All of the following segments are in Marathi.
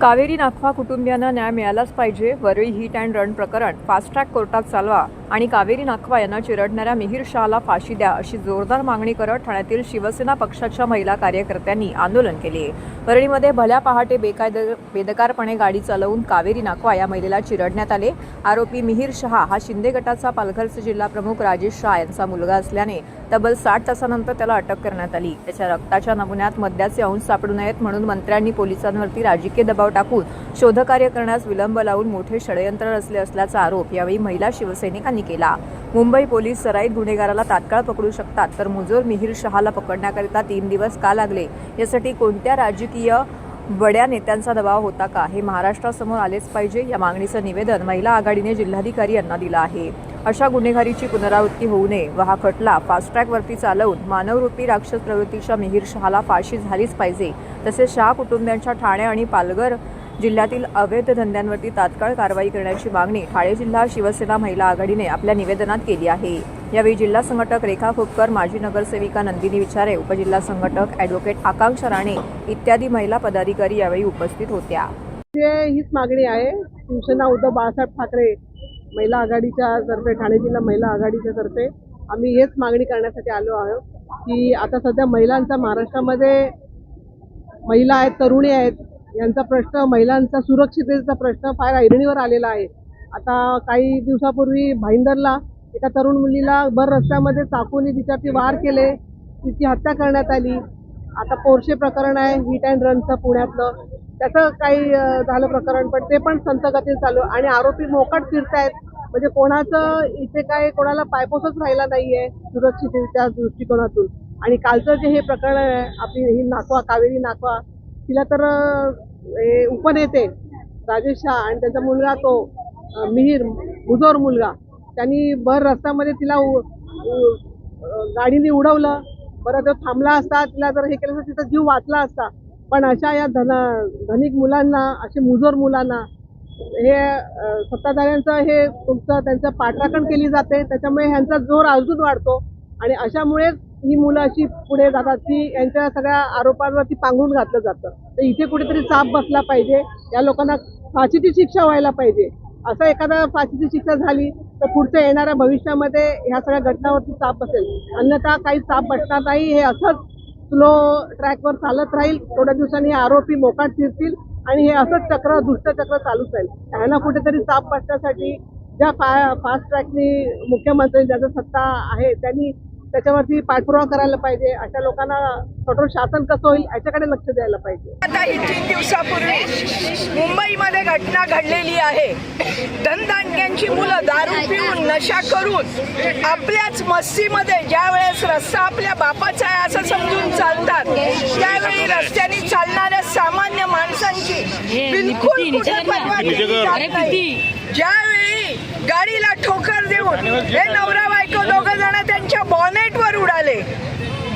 कावेरी नाखवा कुटुंबियांना न्याय मिळालाच पाहिजे. वरळी हिट अँड रन प्रकरण. फास्ट ट्रॅक कोर्टात चालवा. आणि कावेरी नाखवा यांना चिरडणाऱ्या मिहीर शहाला फाशी द्या अशी जोरदार मागणी करत ठाण्यातील शिवसेना पक्षाच्या महिला कार्यकर्त्यांनी आंदोलन केले. वरळीमध्ये भल्या पहाटे बेकायद बेदकारपणे गाडी चालवून कावेरी नाखवा या महिलेला चिरडण्यात आले. आरोपी मिहीर शहा हा शिंदे गटाचा पालघरचे जिल्हा प्रमुख राजेश शाह यांचा मुलगा असल्याने तब्बल साठ तासानंतर त्याला अटक करण्यात आली. त्याच्या रक्ताच्या नमुन्यात मद्याचे अंश सापडू नयेत म्हणून मंत्र्यांनी पोलिसांवरती राजकीय दबाव टाकून शोधकार्य करण्यास विलंब लावून मोठे षडयंत्र रचले असल्याचा आरोप यावेळी महिला शिवसैनिकांनी केला. मुंबई पोलीस सराईत गुन्हेगाराला तात्काळ पकडू शकतात तर मुजोर मिहीर शहाला पकडण्याकरिता तीन दिवस का लागले? यासाठी कोणत्या राजकीय बड्या नेत्यांचा दबाव होता का? हे महाराष्ट्रासमोर आलेच पाहिजे या मागणीचं निवेदन महिला आघाडीने जिल्हाधिकारी यांना दिलं आहे. अशा गुन्हेगारीची पुनरावृत्ती होऊ नये. व हा खटला फास्ट ट्रॅकवरती चालवून मानवरूपी राक्षस प्रवृत्तीच्या मिहीर शहाला फाशी झालीच पाहिजे. तसेच शहा कुटुंबियांच्या ठाणे आणि पालघर जिल्ह्यातील अवैध धंद्यांवरती तात्काळ कारवाई करण्याची मागणी ठाणे जिल्हा शिवसेना महिला आघाडीने आपल्या निवेदनात केली आहे. यावेळी जिल्हा संघटक रेखा खोपकर माजी नगरसेविका नंदिनी विचारे उपजिल्हा संघटक ॲडव्होकेट आकांक्षा राणे इत्यादी महिला पदाधिकारी यावेळी उपस्थित होत्या. हीच मागणी आहे. शिवसेना उद्धव बाळासाहेब ठाकरे महिला आघाडीच्या तर्फे ठाणे जिल्हा महिला आघाडीच्या तर्फे आम्ही हेच मागणी करण्यासाठी आलो आहोत की आता सध्या महिलांचा महाराष्ट्रामध्ये महिला आहेत तरुणी आहेत यांचा प्रश्न महिलांचा सुरक्षिततेचा प्रश्न फार ऐरणीवर आलेला आहे. आता काही दिवसापूर्वी भाईंदरला एका तरुण मुलीला भर रस्त्यामध्ये चाकूने तिच्यावरती वार केले तिची हत्या करण्यात आली. आता पोरशे प्रकरण आहे हिट अँड रनचं पुण्यातलं. त्याचं काही झालं प्रकरण पण ते पण संत चालू. आणि आरोपी मोकाट फिरतायत. म्हणजे कोणाचं इथे काय कोणाला पायपोसच राहिला नाहीये सुरक्षिततेच्या दृष्टिकोनातून. आणि कालचं जे हे प्रकरण आहे आपली ही नाकवा कावेरी नाकवा तिला तर हे उपनेते राजेश शाह आणि त्यांचा मुलगा तो मिहीर मुजोर मुलगा त्यांनी भर रस्त्यामध्ये तिला उ- गाडीने उडवलं. बरं जर थांबला असता तिला जर हे केलं असतं तिचा जीव वाचला असता पण अशा या धन धनिक मुलांना असे मुजोर मुलांना हे सत्ताधाऱ्यांचं हे तुमचं त्यांचं पाठराखण केली जाते. त्याच्यामुळे ह्यांचा जोर अजून वाढतो. आणि अशामुळेच ही मुलं अशी पुढे जातात की यांच्या सगळ्या आरोपांवरती पांघरून घातलं जातं. तर इथे कुठेतरी चाप बसला पाहिजे. या लोकांना फाशीची शिक्षा व्हायला पाहिजे. असं एखादा फाशीची शिक्षा झाली तर पुढच्या येणाऱ्या भविष्यामध्ये ह्या सगळ्या घटनावरती चाप बसेल. अन्यथा काही चाप बसणार नाही हे असंच स्लो ट्रॅकवर चालत राहील थोड्या दिवसांनी आरोपी मोकाट फिरतील आणि हे असंच चक्र दुष्ट चक्र चालूच राहील. त्यांना कुठेतरी चाप बसण्यासाठी ज्या फा फास्ट ट्रॅकनी मुख्यमंत्री ज्याचा सत्ता आहे त्यांनी त्याच्यावरती पाठपुरावा करायला पाहिजे. अशा लोकांना कठोर शासन कसं होईल याच्याकडे लक्ष द्यायला पाहिजे. आता ही तीन दिवसापूर्वी मुंबईमध्ये घटना घडलेली आहे. धनदांडग्यांची मुलं दारू पिऊन नशा करून आपल्याच मस्तीमध्ये ज्या वेळेस रस्ता आपल्या बिलकुल कुठे परवा केली जात नाही. ज्यावेळी गाडीला ठोकर देऊन हे नवरा बायको दोघ जण त्यांच्या बॉनेटवर उडाले.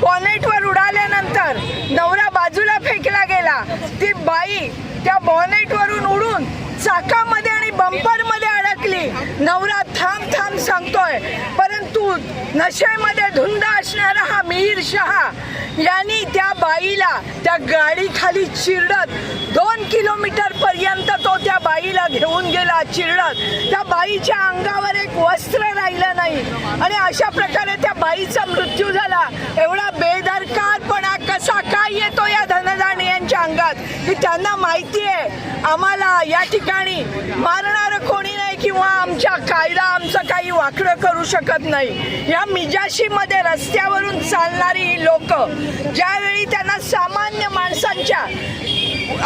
बॉनेटवर उडाल्यानंतर नवरा बाजूला फेकला गेला. ती बाई त्या बॉनेटवरून उडून चाकामध्ये आणि बंपरमध्ये अडकली. नवरा थांब थांब सांगतोय परंतु नशेमध्ये धुंद असणारा हा मिहीर शहा यांनी त्या बाईला त्या गाडीखाली चिरडत दोन किलोमीटर पर्यंत तो त्या बाईला घेऊन गेला चिरडत. त्या बाईच्या अंगावर एक वस्त्र राहिलं नाही. आणि अशा प्रकारे त्या बाईचा मृत्यू झाला. एवढा बेदरकारपणा कसा काय येतो या धनदान यांच्या अंगात? की त्यांना माहिती आहे. आम्हाला या ठिकाणी मारणार कोणी नाही किंवा आमच्या कायदा आमचं करू शकत नाही. या मिजाशीमध्ये रस्त्यावरून चालणारी ही लोक ज्यावेळी त्यांना सामान्य माणसांच्या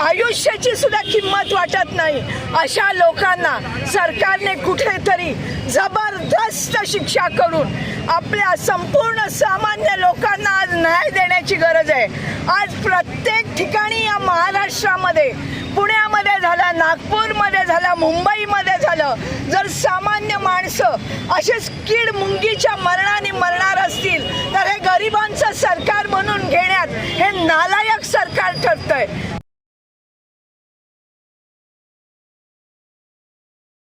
आयुष्याची सुद्धा किंमत वाटत नाही अशा लोकांना सरकारने कुठेतरी जबरदस्त शिक्षा करून आपल्या संपूर्ण सामान्य लोकांना आज न्याय देण्याची गरज आहे. आज प्रत्येक ठिकाणी या महाराष्ट्रामध्ये पुण्यामध्ये झालं नागपूरमध्ये झालं मुंबईमध्ये झालं. जर सामान्य माणसं असेच कीड मुंगीच्या मरणाने मरणार असतील तर हे गरिबांचं सरकार म्हणून घेण्यात हे नालायक सरकार ठरतंय.